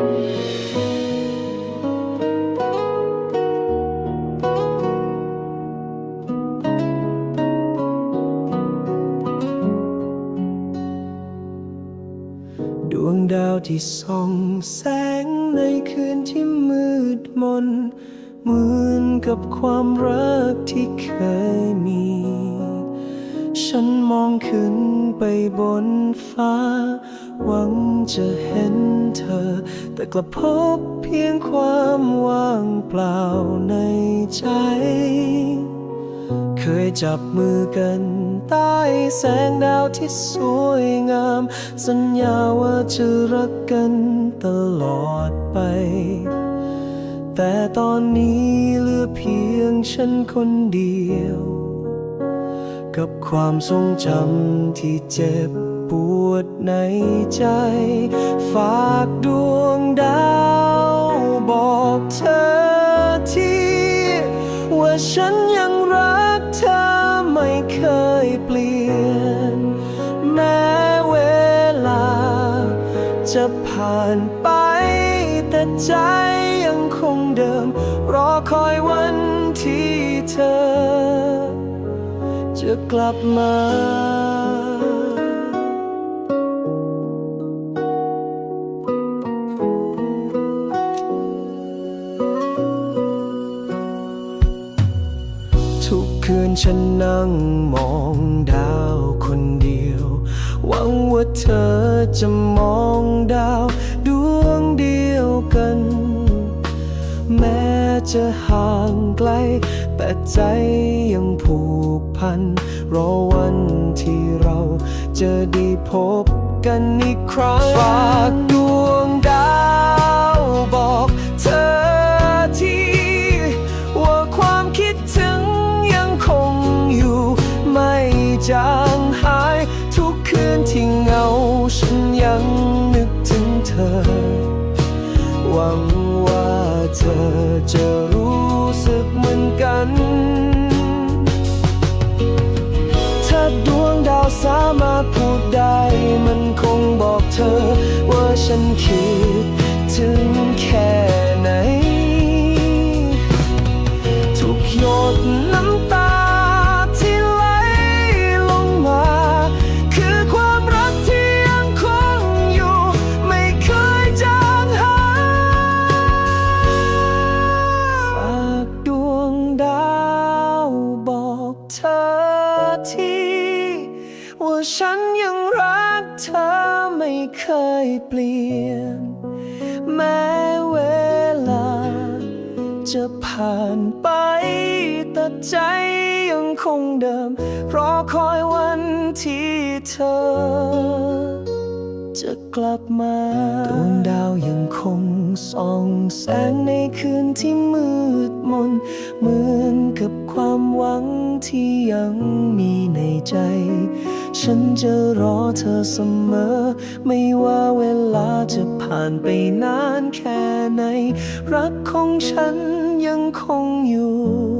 ดวงดาวที่ส่องแสงในคืนที่มืดมน เหมือนกับความรักที่เคยมี ฉันมองขึ้นไปบนฟ้า หวังจะเห็นเธอ แต่กลับพบเพียงความว่างเปล่าในใจ เคยจับมือกันใต้แสงดาวที่สวยงาม สัญญาว่าจะรักกันตลอดไป แต่ตอนนี้เหลือเพียงฉันคนเดียว กับความทรงจำที่เจ็บปวดในใจ ฝากดวงดาวบอกเธอที่ ว่าฉันยังรักเธอไม่เคยเปลี่ยน แม้เวลา จะผ่านไป แต่ใจยังคงเดิม รอคอยวันที่เธอ จะกลับมา ทุกคืนฉันนั่งมองดาวคนเดียว หวังว่าเธอจะมองดาวดวงเดียวกัน จะห่างไกล แต่ใจยังผูกพัน รอวันที่เราจะได้พบกันอีกครั้ง ฝากดวงดาวบอกเธอทีว่าความคิดถึงยังคงอยู่ ไม่จางหาย ทุกคืนที่เหงา ฉันยังนึกถึงเธอ หวัง เธอจะรู้สึกเหมือนกัน ถ้าดวงดาวสามารถพูดได้ มันคงบอกเธอว่าฉันคิด ฉันยังรักเธอไม่เคยเปลี่ยน แม้เวลา จะผ่านไป แต่ใจยังคงเดิม รอคอยวันที่เธอ จะกลับมา ดวงดาวยังคงส่องแสงในคืนที่มืด มนเหมือนกับความหวังที่ยังมีในใจ ฉันจะรอเธอเสมอ ไม่ว่าเวลาจะผ่านไปนานแค่ไหน รักของฉันยังคงอยู่